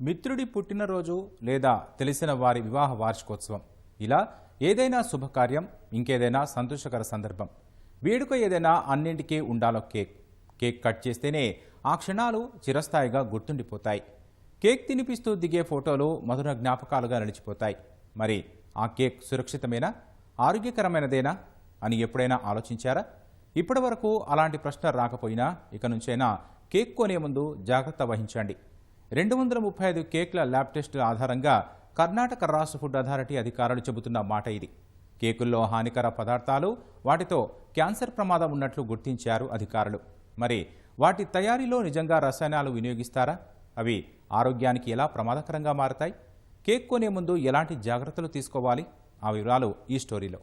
మిత్రుడి పుట్టినరోజు లేదా తెలిసిన వారి వివాహ వార్షికోత్సవం. ఇలా ఏదైనా శుభకార్యం ఇంకేదైనా సంతోషకర సందర్భం. వేడుక ఏదైనా అన్నింటికీ ఉండాలో కేక్. కేక్ కట్ చేస్తేనే ఆ క్షణాలు చిరస్థాయిగా గుర్తుండిపోతాయి. కేక్ తినిపిస్తూ దిగే ఫోటోలు మధుర జ్ఞాపకాలుగా నిలిచిపోతాయి. మరి ఆ కేక్ సురక్షితమేనా? ఆరోగ్యకరమైనదేనా? అని ఎప్పుడైనా ఆలోచించారా? ఇప్పటివరకు అలాంటి ప్రశ్న రాకపోయినా ఇక నుంచైనా కేక్ కొనే ముందు జాగ్రత్త వహించండి. రెండు వందల ముప్పై ఐదు కేక్ల ల్యాబ్ టెస్టుల ఆధారంగా కర్ణాటక రాష్ట్ర ఫుడ్ అథారిటీ అధికారులు చెబుతున్న మాట ఇది. కేకుల్లో హానికర పదార్థాలు వాటితో క్యాన్సర్ ప్రమాదం ఉన్నట్లు గుర్తించారు అధికారులు. మరి వాటి తయారీలో నిజంగా రసాయనాలు వినియోగిస్తారా? అవి ఆరోగ్యానికి ఎలా ప్రమాదకరంగా మారతాయి? కేక్ కొనే ముందు ఎలాంటి జాగ్రత్తలు తీసుకోవాలి? ఆ వివరాలు ఈ స్టోరీలో.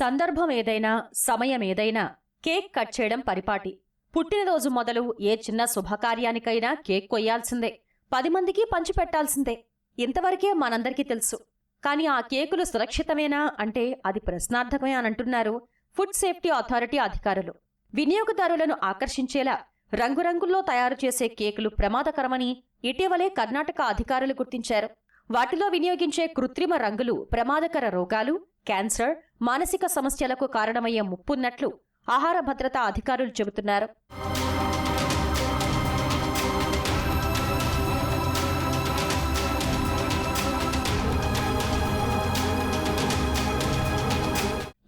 సందర్భం ఏదైనా సమయం ఏదైనా కేక్ కట్ చేయడం పరిపాటి. పుట్టినరోజు మొదలు ఏ చిన్న శుభకార్యానికైనా కేక్ కొయ్యాల్సిందే. పది మందికి పంచిపెట్టాల్సిందే ఇంతవరకే మనందరికీ తెలుసు. కానీ ఆ కేకులు సురక్షితమేనా అంటే అది ప్రశ్నార్థకమే అని అంటున్నారు ఫుడ్ సేఫ్టీ అథారిటీ అధికారులు. వినియోగదారులను ఆకర్షించేలా రంగురంగుల్లో తయారు చేసే కేకులు ప్రమాదకరమని ఇటీవలే కర్ణాటక అధికారులు గుర్తించారు. వాటిలో వినియోగించే కృత్రిమ రంగులు ప్రమాదకర రోగాలు క్యాన్సర్ మానసిక సమస్యలకు కారణమయ్యే ముప్పున్నట్లు ఆహార భద్రతా అధికారులు చెబుతున్నారు.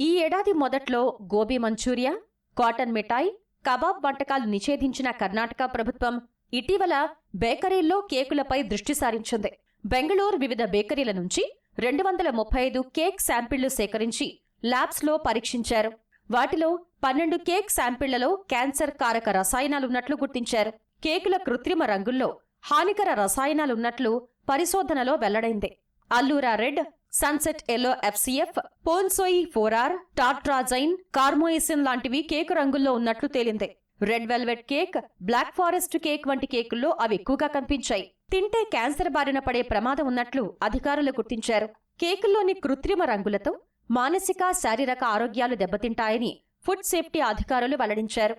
ఈ ఏడాది మొదట్లో గోబీ మంచూరియా కాటన్ మిఠాయి కబాబ్ వంటకాలు నిషేధించిన కర్ణాటక ప్రభుత్వం ఇటీవల బేకరీల్లో కేకులపై దృష్టి సారించింది. బెంగళూరు వివిధ బేకరీల నుంచి రెండు వందల ముప్పై ఐదు కేక్ శాంపిళ్ళు సేకరించి ల్యాబ్స్లో పరీక్షించారు. వాటిలో పన్నెండు కేక్ శాంపిళ్ళలో క్యాన్సర్ కారక రసాయనాలున్నట్లు గుర్తించారు. కేకుల కృత్రిమ రంగుల్లో హానికర రసాయనాలున్నట్లు పరిశోధనలో వెల్లడైంది. Allura red sunset yellow FCF ponceau four R tartrazine carmoisine లాంటివి కేకు రంగుల్లో ఉన్నట్లు తేలింది. Red velvet cake black forest cake వంటి కేకుల్లో అవి ఎక్కువగా కనిపించాయి. తింటే క్యాన్సర్ బారిన పడే ప్రమాదం ఉన్నట్లు అధికారులు గుర్తించారు. కేకుల్లోని కృత్రిమ రంగులతో మానసిక శారీరక ఆరోగ్యాలు దెబ్బతింటాయని ఫుడ్ సేఫ్టీ అధికారులు వెల్లడించారు.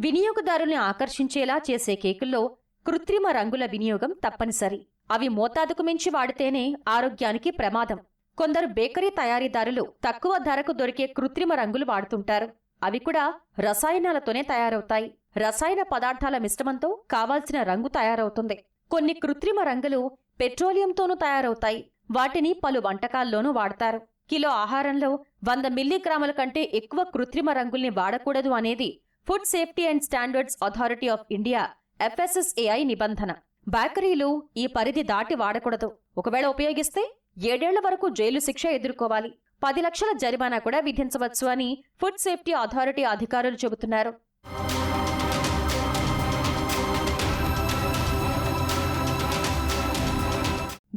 వినియోగదారుల్ని ఆకర్షించేలా చేసే కేకుల్లో కృత్రిమ రంగుల వినియోగం తప్పనిసరి. అవి మోతాదుకు మించి వాడితేనే ఆరోగ్యానికి ప్రమాదం. కొందరు బేకరీ తయారీదారులు తక్కువ ధరకు దొరికే కృత్రిమ రంగులు వాడుతుంటారు. అవి కూడా రసాయనాలతోనే తయారవుతాయి. రసాయన పదార్థాల మిశ్రమంతో కావాల్సిన రంగు తయారవుతుంది. కొన్ని కృత్రిమ రంగులు పెట్రోలియంతోనూ తయారవుతాయి. వాటిని పలు వంటకాల్లోనూ వాడతారు. కిలో ఆహారంలో వంద మిల్లీగ్రాముల కంటే ఎక్కువ కృత్రిమ రంగుల్ని వాడకూడదు అనేది food safety and standards authority of India FSSAI నిబంధన. బేకరీలు ఈ పరిధి దాటి వాడకూడదు. ఒకవేళ ఉపయోగిస్తే ఏడేళ్ళ వరకు జైలు శిక్ష ఎదుర్కోవాలి. పది లక్షల జరిమానా కూడా విధించవచ్చు అని ఫుడ్ సేఫ్టీ అథారిటీ అధికారులు చెబుతున్నారు.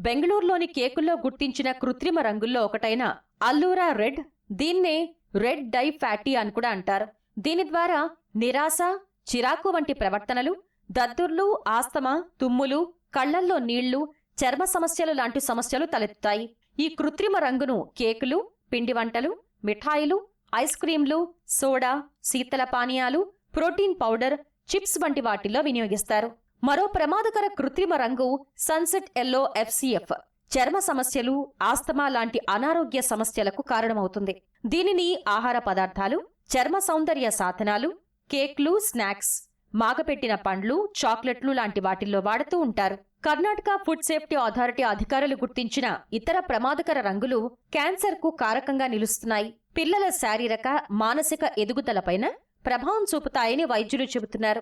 బెంగళూరులోని కేకుల్లో గుర్తించిన కృత్రిమ రంగుల్లో ఒకటైన అల్లూరా రెడ్ దీన్నే రెడ్ డై ఫ్యాటీ అని కూడా అంటారు. దీని ద్వారా నిరాశ చిరాకు వంటి ప్రవర్తనలు దద్దుర్లు ఆస్తమా తుమ్ములు కళ్ళల్లో నీళ్ళు చర్మ సమస్యలు లాంటి సమస్యలు తలెత్తుతాయి. ఈ కృత్రిమ రంగును కేకులు పిండి వంటలు మిఠాయిలు ఐస్ క్రీంలు సోడా శీతల పానీయాలు ప్రోటీన్ పౌడర్ చిప్స్ వంటి వాటిల్లో వినియోగిస్తారు. మరో ప్రమాదకర కృత్రిమ రంగు సన్సెట్ ఎల్లో ఎఫ్సిఎఫ్. చర్మ సమస్యలు ఆస్తమా లాంటి అనారోగ్య సమస్యలకు కారణమవుతుంది. దీనిని ఆహార పదార్థాలు చర్మ సౌందర్య సాధనాలు కేక్లు స్నాక్స్ మాగపెట్టిన పండ్లు చాక్లెట్లు లాంటి వాటిల్లో వాడుతూ ఉంటారు. కర్ణాటక ఫుడ్ సేఫ్టీ అథారిటీ అధికారులు గుర్తించిన ఇతర ప్రమాదకర రంగులు క్యాన్సర్కు కారకంగా నిలుస్తున్నాయి. పిల్లల శారీరక మానసిక ఎదుగుదలపైన ప్రభావం చూపుతాయని వైద్యులు చెబుతున్నారు.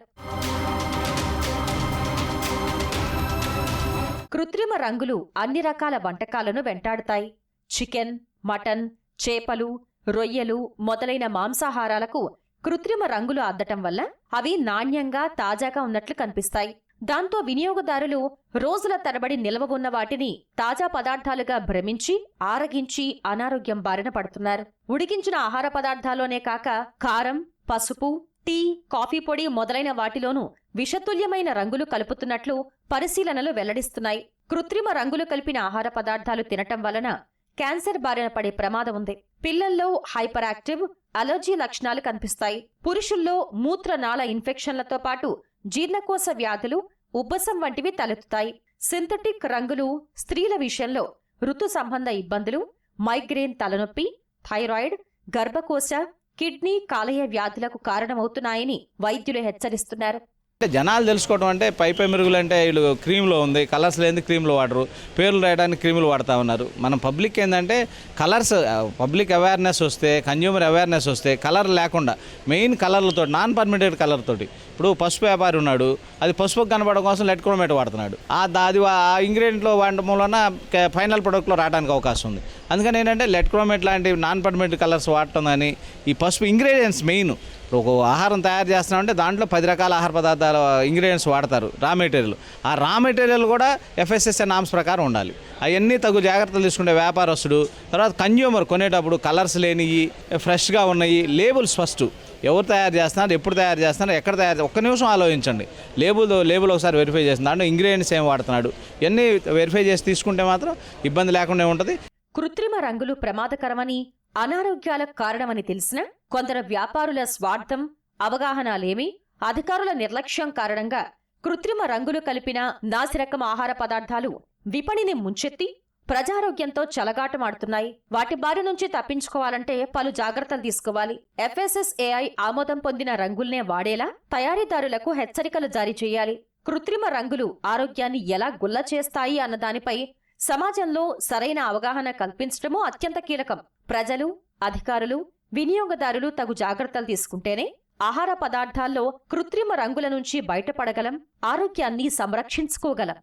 కృత్రిమ రంగులు అన్ని రకాల వంటకాలను వెంటాడుతాయి. చికెన్ మటన్ చేపలు రొయ్యలు మొదలైన మాంసాహారాలకు కృత్రిమ రంగులు అద్దటం వల్ల అవి నాణ్యంగా తాజాగా ఉన్నట్లు కనిపిస్తాయి. దాంతో వినియోగదారులు రోజుల తరబడి నిల్వ ఉన్న వాటిని తాజా పదార్థాలుగా భ్రమించి ఆరగించి అనారోగ్యం బారిన పడుతున్నారు. ఉడికించిన ఆహార పదార్థాల్లోనే కాక కారం పసుపు టీ కాఫీ పొడి మొదలైన వాటిలోనూ విషతుల్యమైన రంగులు కలుపుతున్నట్లు పరిశీలనలు వెల్లడిస్తున్నాయి. కృత్రిమ రంగులు కలిపిన ఆహార పదార్థాలు తినటం వలన క్యాన్సర్ బారిన పడే ప్రమాదం ఉంది. పిల్లల్లో హైపర్ యాక్టివ్ అలర్జీ లక్షణాలు కనిపిస్తాయి. పురుషుల్లో మూత్రనాళ ఇన్ఫెక్షన్లతో పాటు జీర్ణకోశ వ్యాధులు ఉబ్బసం వంటివి తలెత్తుతాయి. సింథటిక్ రంగులు స్త్రీల విషయంలో ఋతు సంబంధ ఇబ్బందులు మైగ్రేన్ తలనొప్పి థైరాయిడ్ గర్భకోశ కిడ్నీ కాలేయ వ్యాధులకు కారణమవుతున్నాయని వైద్యులు హెచ్చరిస్తున్నారు. అంటే జనాలు తెలుసుకోవడం అంటే పై పై మెరుగులు అంటే వీళ్ళు క్రీమ్లో ఉంది కలర్స్ లేని క్రీమ్లు వాడరు పేర్లు రాయడానికి క్రీములు వాడుతూ ఉన్నారు. మనం పబ్లిక్ ఏంటంటే కలర్స్ పబ్లిక్ అవేర్నెస్ వస్తే కన్జ్యూమర్ అవేర్నెస్ వస్తే కలర్ లేకుండా మెయిన్ కలర్లతో నాన్ పర్మిటెడ్ కలర్ తోటి ఇప్పుడు పసుపు వ్యాపారి ఉన్నాడు అది పసుపు కనబడడం కోసం లెట్ క్రోమేట్ వాడుతున్నాడు. ఆ అది ఆ ఇంగ్రీడియంట్లో వాడటం వలన ఫైనల్ ప్రొడక్ట్లో రావడానికి అవకాశం ఉంది. అందుకని ఏంటంటే లెట్ క్రోమేట్ లాంటి నాన్ పర్మిటెడ్ కలర్స్ వాడటం కానీ ఈ పసుపు ఇంగ్రీడియంట్స్ మెయిన్. ఒక ఆహారం తయారు చేస్తున్నామంటే దాంట్లో పది రకాల ఆహార పదార్థాల ఇంగ్రీడియంట్స్ వాడతారు రా మెటీరియల్ ఆ రా మెటీరియల్ కూడా ఎఫ్ఎస్ఎస్ఏ నామ్స్ ప్రకారం ఉండాలి. అవన్నీ తగు జాగ్రత్తలు తీసుకునే వ్యాపారస్తుడు తర్వాత కన్జ్యూమర్ కొనేటప్పుడు కలర్స్ లేనివి ఫ్రెష్గా ఉన్నాయి లేబుల్స్ ఫస్ట్ ఎవరు తయారు చేస్తున్నారు ఎప్పుడు తయారు చేస్తున్నారు ఎక్కడ తయారు ఒక్క నిమిషం ఆలోచించండి. లేబుల్ లేబుల్ ఒకసారి వెరిఫై చేసిన దాంట్లో ఇంగ్రీడియంట్స్ ఏం వాడుతున్నాడు ఇవన్నీ వెరిఫై చేసి తీసుకుంటే మాత్రం ఇబ్బంది లేకుండా ఉంటుంది. కృత్రిమ రంగులు ప్రమాదకరమని అనారోగ్యాలకు కారణమని తెలిసినా కొందరు వ్యాపారుల స్వార్థం అవగాహన లేమి అధికారుల నిర్లక్ష్యం కారణంగా కృత్రిమ రంగులు కలిపిన నాసిరకం ఆహార పదార్థాలు విపణిని ముంచెత్తి ప్రజారోగ్యంతో చలగాటమాడుతున్నాయి. వాటి బారి నుంచి తప్పించుకోవాలంటే పలు జాగ్రత్తలు తీసుకోవాలి. ఎఫ్ఎస్ఎస్ఏఐ ఆమోదం పొందిన రంగుల్నే వాడేలా తయారీదారులకు హెచ్చరికలు జారీ చేయాలి. కృత్రిమ రంగులు ఆరోగ్యాన్ని ఎలా గుల్ల చేస్తాయి అన్నదానిపై సమాజంలో సరైన అవగాహన కల్పించడమూ అత్యంత కీలకం. ప్రజలు అధికారులు వినియోగదారులు తగు జాగ్రత్తలు తీసుకుంటేనే ఆహార పదార్థాల్లో కృత్రిమ రంగుల నుంచి బయటపడగలం ఆరోగ్యాన్ని సంరక్షించుకోగలం.